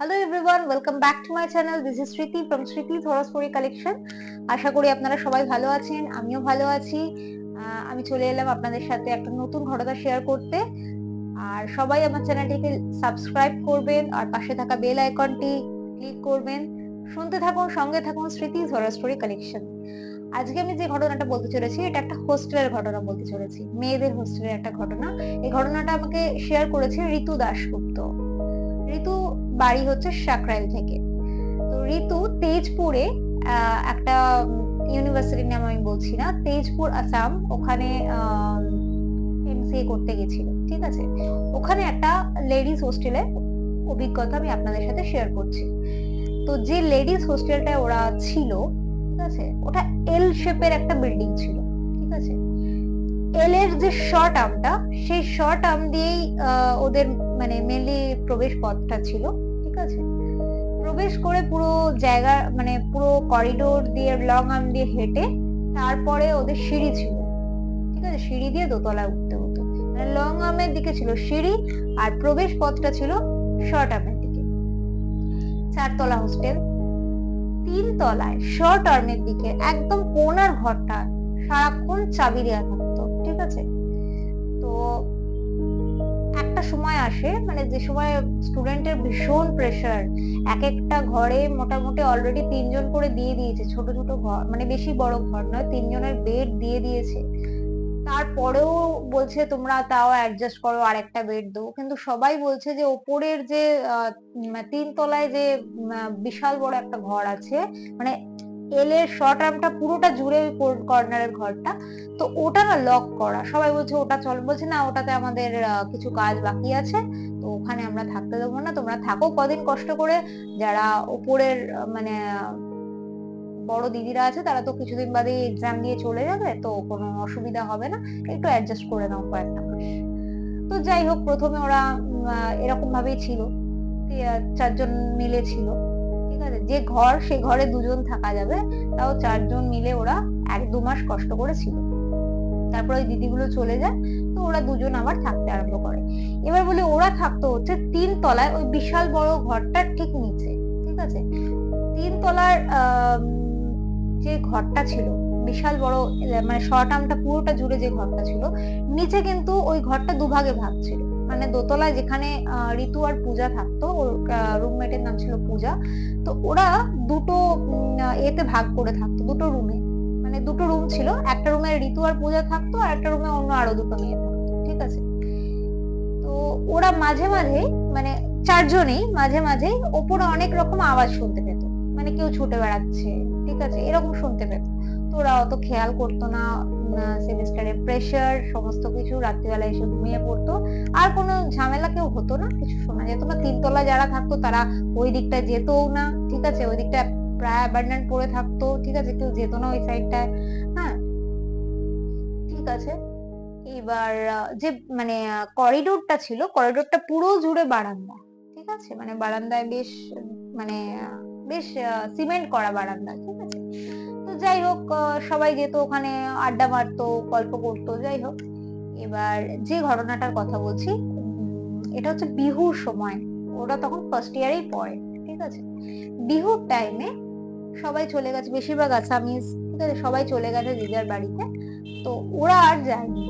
Hello everyone welcome back to my channel this is Smriti from Smriti থরসপরি collection আশা করি আপনারা সবাই ভালো আছেন, আমিও ভালো আছি। আমি চলে এলাম আপনাদের সাথে একটা নতুন ঘটনা শেয়ার করতে। আর সবাই আমার চ্যানেলটিকে সাবস্ক্রাইব করবেন, আর পাশে থাকা বেল আইকনটি ক্লিক করবেন। শুনতে থাকুন, সঙ্গে থাকুন স্মৃতি হরর স্টোরি কালেকশন আজকে আমি যে ঘটনাটা বলতে চলেছি, এটা একটা হোস্টেলের ঘটনা বলতে চলেছি। মেয়েদের হোস্টেলের একটা ঘটনা। এই ঘটনাটা আমাকে শেয়ার করেছে ঋতু দাশগুপ্ত। ঋতু বাড়ি হচ্ছে সাকরাইল থেকে। তো ঋতু তেজপুরে একটা ইউনিভার্সিটির নাম আমি বলছি না, তেজপুর আসাম ওখানে এমসিএ করতে গেছিল, ঠিক আছে? ওখানে একটা লেডিস হোস্টেলে অভিজ্ঞতা আমি আপনাদের সাথে শেয়ার করছি। তো যে লেডিস হোস্টেলটায় ওরা ছিল, ঠিক আছে? ওটা এল শেপের একটা বিল্ডিং ছিল, ঠিক আছে? এল এর যে শর্ট আর্মটা সেই শর্ট আর্ম দিয়েই ওদের মানে মেনলি প্রবেশ পথটা ছিল। ঠিক আছে। প্রবেশ করে পুরো জায়গা মানে পুরো করিডোর দিয়ে লং আর্ম দিয়ে হেঁটে তারপরে ওদের সিঁড়ি ছিল। ঠিক আছে? সিঁড়ি দিয়ে দোতলায় উঠতে হতো। মানে লং আর্মের দিকে ছিল সিঁড়ি আর প্রবেশ পথটা ছিল শর্ট আর্মের দিকে। চারতলা হোস্টেল তিন তলায় শর্ট আর্মের দিকে একদম কোনার ঘরটা সারাক্ষণ চাবি দেওয়া থাকতো। ঠিক আছে? তো একটা সময় আসে মানে যে সময় স্টুডেন্টের ভীষণ প্রেশার এক একটা ঘরে মোটামুটি অলরেডি তিনজন করে দিয়ে দিয়েছে, ছোট ছোট ঘর মানে বেশি বড় ঘর নয়, তিনজনের বেড দিয়ে দিয়েছে। তারপরেও বলছে, তোমরা তাও অ্যাডজাস্ট করো, আরেকটা বেড দেবো কিন্তু সবাই বলছে যে, ওপরের যে তিন তলায় যে বিশাল বড় একটা ঘর আছে মানে এল শর্ট আর্মটা পুরোটা জুড়ে ওই কর্নারের ঘরটা। তো ওটা না লক করা। সবাই বলছে, ওটা চল। বলছে, না, ওটাতে আমাদের কিছু কাজ বাকি আছে। তো ওখানে আমরা থাকতে দেবো না। তোমরা থাকো কদিন কষ্ট করে। যারা ওপরের মানে বড় দিদিরা আছে, তারা তো কিছুদিন বাদে এক্সাম দিয়ে চলে যাবে। তো কোনো অসুবিধা হবে না। একটু অ্যাডজাস্ট করে নাও কয়েকটা মাস তো যাই হোক, প্রথমে ওরা এরকম ভাবেই ছিল। চারজন মিলে ছিল। ঠিক আছে? যে ঘর, সে ঘরে দুজন থাকা যাবে, তাও চারজন মিলে ওরা এক দু মাস কষ্ট করে ছিল তারপর ওই দিদিগুলো চলে যায়, তো ওরা দুজন আবার থাকতে আরম্ভ করে। এবার বলি ওরা থাকতো হচ্ছে তিন তলায়, ওই বিশাল বড় ঘরটার ঠিক নিচে, ঠিক আছে? তিন তলার যে ঘরটা ছিল, বিশাল বড় মানে শর্ট আর্মটা পুরোটা জুড়ে যে ঘরটা ছিল, নিচে কিন্তু ওই ঘরটা দুভাগে ভাগ ছিল। মানে দোতলায় যেখানে ঋতু আর পূজা থাকতো, ওর রুমমেটের নাম ছিল পূজা। তো ওরা দুটো এতে ভাগ করে থাকতো, দুটো রুমে মানে দুটো রুম ছিল, একটা রুমে ঋতু আর পূজা থাকতো, আর একটা রুমে অন্য আরও দুটো মেয়ে থাকতো, ঠিক আছে? তো ওরা মাঝে মাঝে মানে চারজনেই মাঝে মাঝে ওপরে অনেক রকম আওয়াজ শুনতে পেত। মানে কেউ ছুটে বেড়াচ্ছে, ঠিক আছে? এরকম শুনতে পেত। তো ওরা অত খেয়াল করতো না সেমিস্টারের প্রেশার সমস্ত কিছু রাত্রিবেলা এসে ঘুমিয়ে পড়তো। আর কোনো ঝামেলা কেউ হতো না, কিছু শোনা যেত না। তিনতলা যারা থাকতো, তারা ওই দিকটা যেতও না, ঠিক আছে? ওই দিকটা প্রায় অ্যাবান্ডেন্ট পড়ে থাকতো, ঠিক আছে? কেউ যেত না ওই সাইডটায় হ্যাঁ? ঠিক আছে? এবার যে মানে করিডোরটা ছিল করিডোরটা পুরো জুড়ে বারান্দা, ঠিক আছে? মানে বারান্দায় বেশ মানে বেশ সিমেন্ট করা বারান্দা, ঠিক আছে? যাই হোক সবাই যেত ওখানে আড্ডা মারতো, গল্প করতো, যাই হোক, এবার যে ঘটনাটার কথা বলছি এটা হচ্ছে বিহুর সময়, ওরা তখন ফার্স্ট ইয়ারেই পড়ে, ঠিক আছে? বিহুর টাইমে সবাই চলে গেছে, বেশিরভাগ আসামিস, ঠিক আছে? সবাই চলে গেছে যে যার বাড়িতে, তো ওরা আর যায়নি,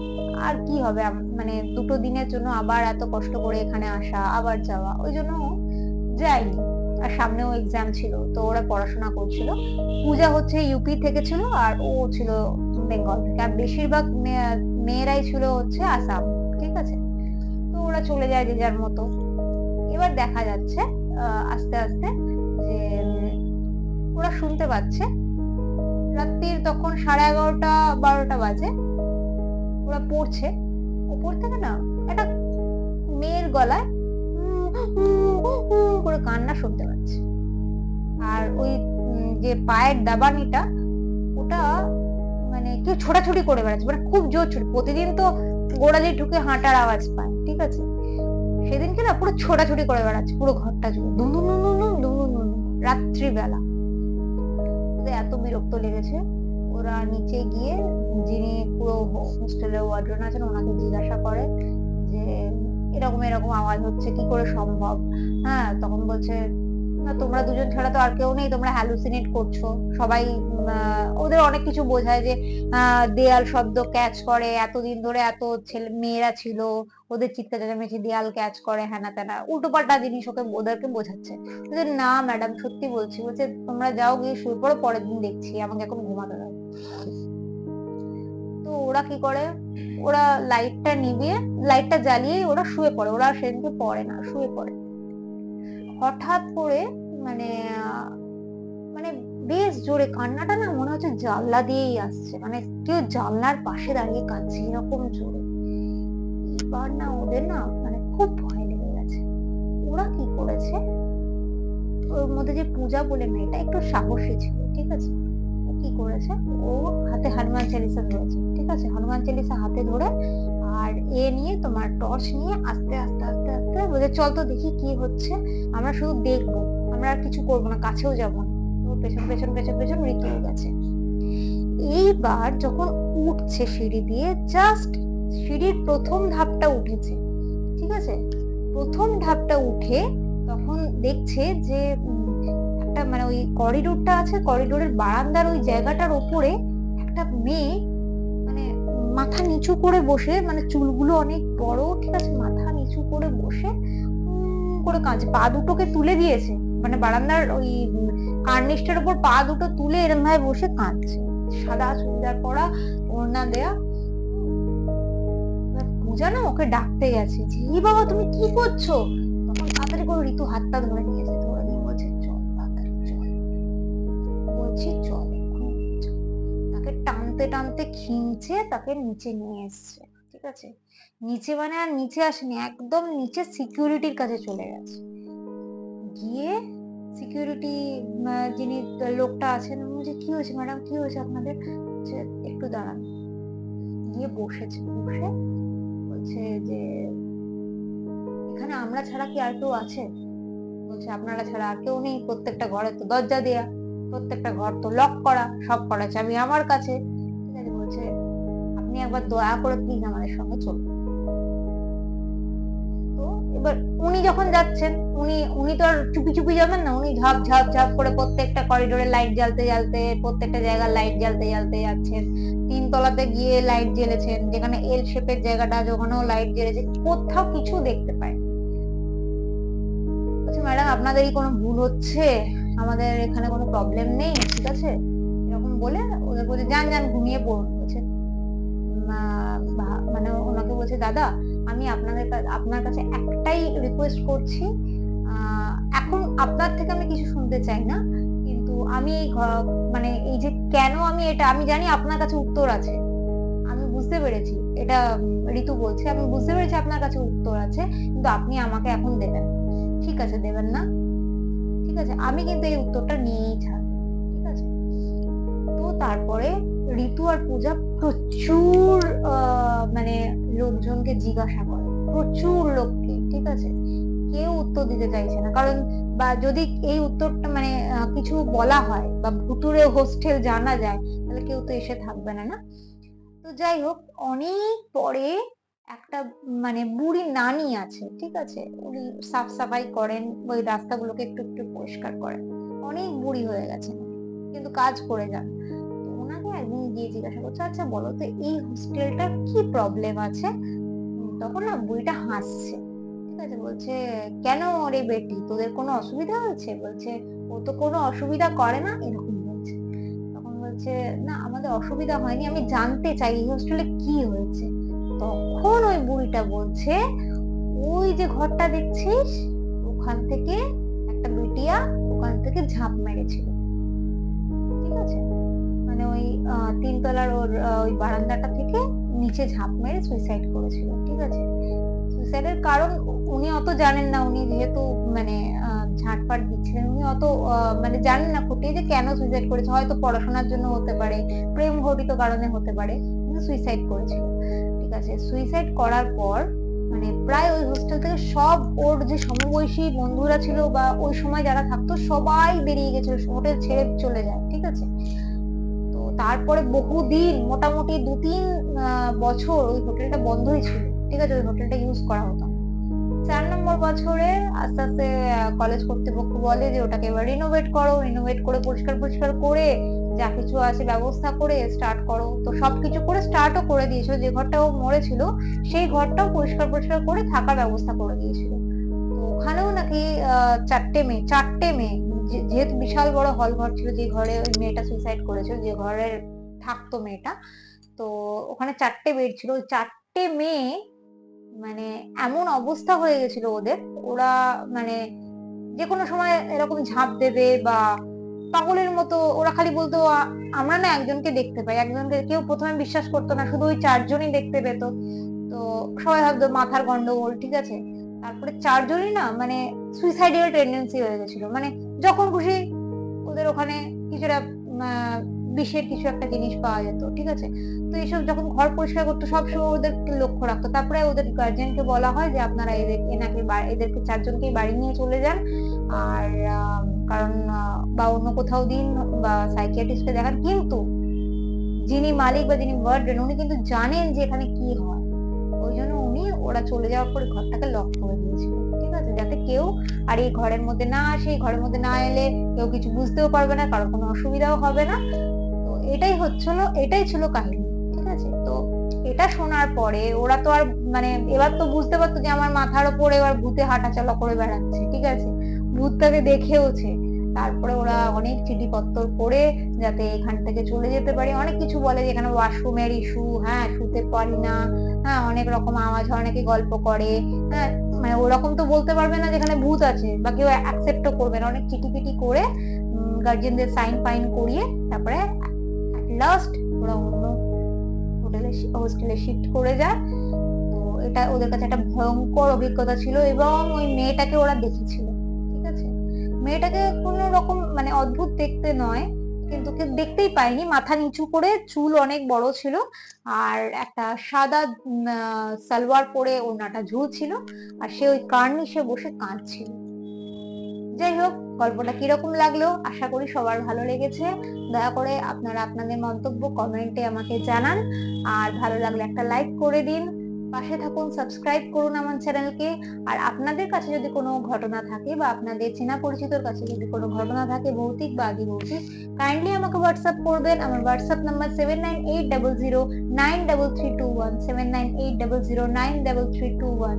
আর কি হবে? মানে দুটো দিনের জন্য আবার এত কষ্ট করে এখানে আসা, আবার যাওয়া, ওই জন্য যায়নি। আর সামনেও এক্সাম ছিল, তো ওরা পড়াশোনা করছিল। পূজা হচ্ছে ইউপি থেকে ছিল আর ও ছিল বেঙ্গল থেকে। আর বেশিরভাগ মেয়েরাই ছিল হচ্ছে আসাম ঠিক আছে? তো ওরা চলে যায় যে যার মতো। এবার দেখা যাচ্ছে আস্তে আস্তে যে ওরা শুনতে পাচ্ছে। রাত্রির তখন সাড়ে এগারোটা, বারোটা বাজে। ওরা পড়ছে। ওপর থেকে না, একটা মেয়ের গলায় করে কান্না শুনতে পাচ্ছি। আর ওই যে পায়ের দাবানিটা ওটা মানে কেউ ছোটাছুটি করে বেড়াচ্ছে। মানে খুব জোর ছুটি, প্রতিদিন তো গোড়ালি ঢুকে হাঁটার আওয়াজ পায়, ঠিক আছে? সেদিনকে না পুরো ছোটাছুটি করে বেড়াচ্ছে, পুরো ঘরটা জুড়ে। দুম, রাত্রিবেলা। ওদের এত বিরক্ত লেগেছে, ওরা নিচে গিয়ে যিনি পুরো হোস্টেলের ওয়ার্ড্রন আছেন, ওনাকে জিজ্ঞাসা করে যে এরকম এরকম আওয়াজ হচ্ছে, কি করে সম্ভব? হ্যাঁ তখন বলছে তোমরা দুজন ছাড়া তো আর কেউ নেই, তোমরা হ্যালুসিনেট করছ। সবাই ওদের অনেক কিছু বোঝায় যে দেয়াল শব্দ ক্যাচ করে, এতদিন ধরে এত ছেলে, মেয়েরা ছিল, ওদের চিৎকার চেঁচামেচি দেয়াল ক্যাচ করে হ্যানা ত্যানা উল্টো পাল্টা জিনিস ওকে, ওদেরকে বোঝাচ্ছে। না ম্যাডাম সত্যি বলছি। বলছে, তোমরা যাও গিয়ে শুয়ে পড়ো, পরের দিন দেখছি, আমাকে এখন ঘুমাতে দাও। ওরা কি করে? ওরা লাইটটা নিভিয়ে লাইটটা জ্বালিয়ে ওরা শুয়ে পড়ে। ওরা সেদিনকে পড়ে না, শুয়ে পড়ে। হঠাৎ করে মানে মানে বেশ জোরে কান্নাটা না মনে হচ্ছে জানলা দিয়েই আসছে। মানে কেউ জানলার পাশে দাঁড়িয়ে কাঁদছে এরকম জোরে। এবার না ওদের না মানে খুব ভয় লেগে গেছে। ওরা কি করেছে? ওর মধ্যে যে পূজা বলে মেয়েটা একটু সাহসী ছিল, ঠিক আছে? কি করেছে? ও হাতে হনুমান চালিসা ধরেছে। ঠিক আছে? হনুমান চালিসা হাতে ধরে আর এ নিয়ে তোমার টর্চ নিয়ে আস্তে আস্তে আস্তে আস্তে বলে চল তো দেখি কি হচ্ছে। আমরা শুধু দেখব। আমরা আর কিছু করব না, কাছেও যাব না। পেছন পেছন পেছন পেছন ঋতু গেছে। এইবার যখন উঠছে সিঁড়ি দিয়ে জাস্ট সিঁড়ির প্রথম ধাপটা উঠেছে, ঠিক আছে? প্রথম ধাপটা উঠে তখন দেখছে যে একটা মানে ওই করিডোরটা আছে করিডোরের বারান্দার ওই জায়গাটার ওপরে একটা মেয়ে মাথা নিচু করে বসে মানে চুলগুলো অনেক বড়, ঠিক আছে? মাথা নিচু করে বসে করে কাঁদছে পা দুটোকে তুলে দিয়েছে। মানে বারান্দার ওই কার্নিশটার উপর পা দুটো তুলে এরম ভাবে বসে কাঁদছে। সাদা চুড়িদার পরা, ওড়না দেয়া। পূজা না ওকে ডাকতে গেছে। যে বাবা, তুমি কি করছ? তখন তাড়াতাড়ি করে ঋতু হাতটা ধরে টানতে টানতে খিঁচে তাকে নিচে নিয়ে এসছে, ঠিক আছে? নিচে মানে আর নিচে আসেনি, একদম নিচে সিকিউরিটির কাছে চলে গেছে। গিয়ে সিকিউরিটি যিনি লোকটা আছেন বলছে, কি হয়েছে ম্যাডাম কি হয়েছে আপনাদের? একটু দাঁড়ান। গিয়ে বসেছে, বসে বলছে যে, এখানে আমরা ছাড়া কি আর কেউ আছে? বলছে, আপনারা ছাড়া আর কেউ নেই, প্রত্যেকটা ঘরে তো দরজা দেয়া, প্রত্যেকটা ঘর তো লক করা, সব করা চাবি আমার কাছে বলছে আপনি একবার দয়া করে প্লিজ আমাদের সঙ্গে চলুন। তো এবার উনি যখন যাচ্ছেন, উনি উনি তো আর চুপি চুপি যাবেন না, উনি ঝাপ ঝাপ ঝাপ করে প্রত্যেকটা করিডোরে লাইট জ্বালতে জ্বালতে, প্রত্যেকটা জায়গায় লাইট জ্বালতে জ্বালতে যাচ্ছেন। তিনতলাতে গিয়ে লাইট জ্বেলেছেন, যেখানে এল শেপের জায়গাটা ওখানেও লাইট জ্বেলেছে, কোথাও কিছু দেখতে পায় বলছে, ম্যাডাম, আপনাদেরই কোনো ভুল হচ্ছে? আমাদের এখানে কোনো প্রবলেম নেই, ঠিক আছে? এরকম বলে ওদের বলছে, যান যান, ঘুমিয়ে পড়ুন। মানে ওনাকে বলছে, দাদা, আমি আপনাদের আপনার কাছে একটাই রিকোয়েস্ট করছি। এখন আপনার থেকে আমি কিছু শুনতে চাই না। কিন্তু আমি মানে এই যে কেন আমি এটা, আমি জানি আপনার কাছে উত্তর আছে। আমি বুঝতে পেরেছি। এটা ঋতু বলছে, আমি বুঝতে পেরেছি আপনার কাছে উত্তর আছে। কিন্তু আপনি আমাকে এখন দেবেন ঠিক আছে, দেবেন না। ঠিক আছে, আমি কিন্তু এই উত্তরটা নিয়েই ছাড়বো ঠিক আছে? তো তারপরে ঋতু আর পূজা প্রচুর মানে লোকজনকে জিজ্ঞাসা করে। প্রচুর লোককে, ঠিক আছে? কেউ উত্তর দিতে চাইছে না। কারণ, বা যদি এই উত্তরটা মানে কিছু বলা হয় বা ভুতুরে হোস্টেল জানা যায়, তাহলে কেউ তো এসে থাকবে না না? তো যাই হোক, অনেক পরে একটা মানে বুড়ি নানি আছে, ঠিক আছে? উনি সাফ সাফাই করেন, ওই রাস্তাগুলোকে একটু একটু পরিষ্কার করেন। অনেক বুড়ি হয়ে গেছেন কিন্তু কাজ করে যান। ওনাকে একদিন গিয়ে জিজ্ঞাসা করছে আচ্ছা বলো তো, এই হোস্টেলটার কি প্রবলেম আছে? তখন না বুড়িটা হাসছে। ঠিক আছে, বলছে, কেন রে বেটি, তোদের কোনো অসুবিধা হয়েছে? বলছে, ও তো কোনো অসুবিধা করে না? এরকম বলছে। তখন বলছে, না, আমাদের অসুবিধা হয়নি, আমি জানতে চাই এই হোস্টেলে কি হয়েছে? তখন ওই বুড়িটা বলছে, ওই যে ঘরটা দেখছিস, ওখান থেকে একটা বিটিয়া ওখান থেকে ঝাঁপ মেরেছিল। তিনতলার ওর ওই বারান্দাটা থেকে নিচে ঝাঁপ মেরে সুইসাইড করেছিল, ঠিক আছে? সুইসাইডের কারণ উনি অত জানেন না, উনি যেহেতু মানে ঝাঁটপাট দিচ্ছিলেন, উনি অত মানে জানেন না খুঁটিয়ে যে কেন সুইসাইড করেছে, হয়তো পড়াশোনার জন্য হতে পারে প্রেম ঘটিত কারণে হতে পারে সুইসাইড করেছিল, ঠিক আছে? সুইসাইড করার পর মানে প্রায় ওই হোস্টেল থেকে সব ওর যে সমবয়সী বন্ধুরা ছিল বা ওই সময় যারা থাকতো, সবাই বেরিয়ে গেছিল হোটেল ছেড়ে চলে যায়, ঠিক আছে? তারপরে বহুদিন, মোটামুটি দু তিন বছর ওই হোটেলটা বন্ধই ছিল। ঠিক আছে, ওই হোটেলটা ইউজ করা হতো। চার নম্বর বছরে আস্তে আস্তে কলেজ কর্তৃপক্ষ বলে যে ওটাকে এবার রিনোভেট করো রিনোভেট করে, পরিষ্কার পরিষ্কার করে যা কিছু আছে ব্যবস্থা করে স্টার্ট করো। তো সবকিছু করে স্টার্টও করে দিয়েছিল। যে ঘরটা ও মরেছিল, সেই ঘরটাও পরিষ্কার পরিষ্কার করে থাকার ব্যবস্থা করে দিয়েছিল। তো ওখানেও নাকি চারটে মেয়ে চারটে মেয়ে যেহেতু বিশাল বড় হল ঘর ছিল, যে ঘরে ওই মেয়েটা সুইসাইড করেছিল, যে ঘরের থাকতো মেয়েটা, তো ওখানে চারটে বেড ছিল। ওই চারটে মেয়ে মানে এমন অবস্থা হয়ে গেছিল ওদের। ওরা মানে যে কোনো সময় এরকম ঝাঁপ দেবে বা পাগলের মতো, ওরা খালি বলতো আমরা না একজনকে দেখতে পাই। একজনকে কেউ প্রথমে বিশ্বাস করতো না, শুধু ওই চারজনই দেখতে পেত। তো সবাই ভাবতো, মাথার গন্ডগোল। ঠিক আছে? তারপরে চারজনই না মানে সুইসাইডাল টেন্ডেন্সি হয়ে গেছিল। মানে যখন খুশি ওদের ওখানে কিছুটা বিষের কিছু একটা জিনিস পাওয়া যেত, ঠিক আছে? তো এইসব যখন ঘর পরিষ্কার করতো সবসময় ওদেরকে লক্ষ্য রাখতো। তারপরে ওদের গার্জেনকে বলা হয় যে, আপনারা এদের এনাকে এদেরকে চারজনকেই বাড়ি নিয়ে চলে যান। আর কারণ বা অন্য কোথাও দিন, বা সাইকিয়াট্রিস্টকে দেখান। কিন্তু যিনি মালিক বা যিনি ওয়ার্ডেন উনি কিন্তু জানেন যে এখানে কি হয়। ওই জন্য উনি ওরা চলে যাওয়ার পরে ঘরটাকে লক করে দিয়েছিল। যাতে কেউ আর এই ঘরের মধ্যে না আসে, এই ঘরের মধ্যে না এলে কেউ কিছু বুঝতেও পারবে না কারোর কোনো অসুবিধাও হবে না। তো এটাই হচ্ছিল, এটাই ছিল কাহিনী, ঠিক আছে? তো এটা শোনার পরে ওরা তো আর মানে এবার তো বুঝতে পারতো যে আমার মাথার ওপরে এবার ভূতে হাঁটাচলা করে বেড়াচ্ছে, ঠিক আছে? ভূতটাকে দেখেওছে। তারপরে ওরা অনেক চিঠিপত্র করে যাতে এখান থেকে চলে যেতে পারি। অনেক কিছু বলে যে এখানে ওয়াশরুমের ইস্যু হ্যাঁ শুতে পারি না হ্যাঁ অনেক রকম আওয়াজ হয়, অনেকে গল্প করে হ্যাঁ মানে ওরকম তো বলতে পারবে না যেখানে ভূত আছে বা কেউ অ্যাকসেপ্টও করবে না। অনেক চিঠি পিটি করে গার্জেনদের সাইন ফাইন করিয়ে তারপরে লাস্ট ওরা অন্য হোটেলে হোস্টেলে শিফট করে যায়। তো এটা ওদের কাছে একটা ভয়ঙ্কর অভিজ্ঞতা ছিল এবং ওই মেয়েটাকে ওরা দেখেছিল, ঠিক আছে? মেয়েটাকে কোনো রকম মানে অদ্ভুত দেখতে নয়। কিন্তু কেউ দেখতেই পায়নি মাথা নিচু করে চুল অনেক বড় ছিল আর একটা সাদা সালোয়ার পরে ওড়নাটা ঝুলছিল আর সে ওই কার্নিশে বসে কাঁদছিল। যাই হোক, গল্পটা কীরকম লাগল আশা করি সবার ভালো লেগেছে। দয়া করে আপনারা আপনাদের মন্তব্য কমেন্টে আমাকে জানান। আর ভালো লাগলে একটা লাইক করে দিন। পাশে থাকুন সাবস্ক্রাইব করুন আমার চ্যানেলকে আর আপনাদের কাছে যদি কোনো ঘটনা থাকে বা আপনাদের চেনা পরিচিতর কাছে যদি কোনো ঘটনা থাকে, ভৌতিক বা আদি ভৌতিক কাইন্ডলি আমাকে হোয়াটসঅ্যাপ করবেন। আমার WhatsApp number seven nine eight double zero nine double three two one seven nine eight double zero nine double three two one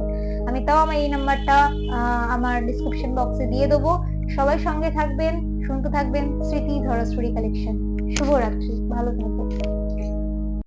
আমি তাও আমার এই নাম্বারটা আমার ডিসক্রিপশন বক্সে দিয়ে দেবো। সবাই সঙ্গে থাকবেন শুনতে থাকবেন। স্মৃতি ধরস্বরী কালেকশন শুভরাত্রি। ভালো থাকবেন।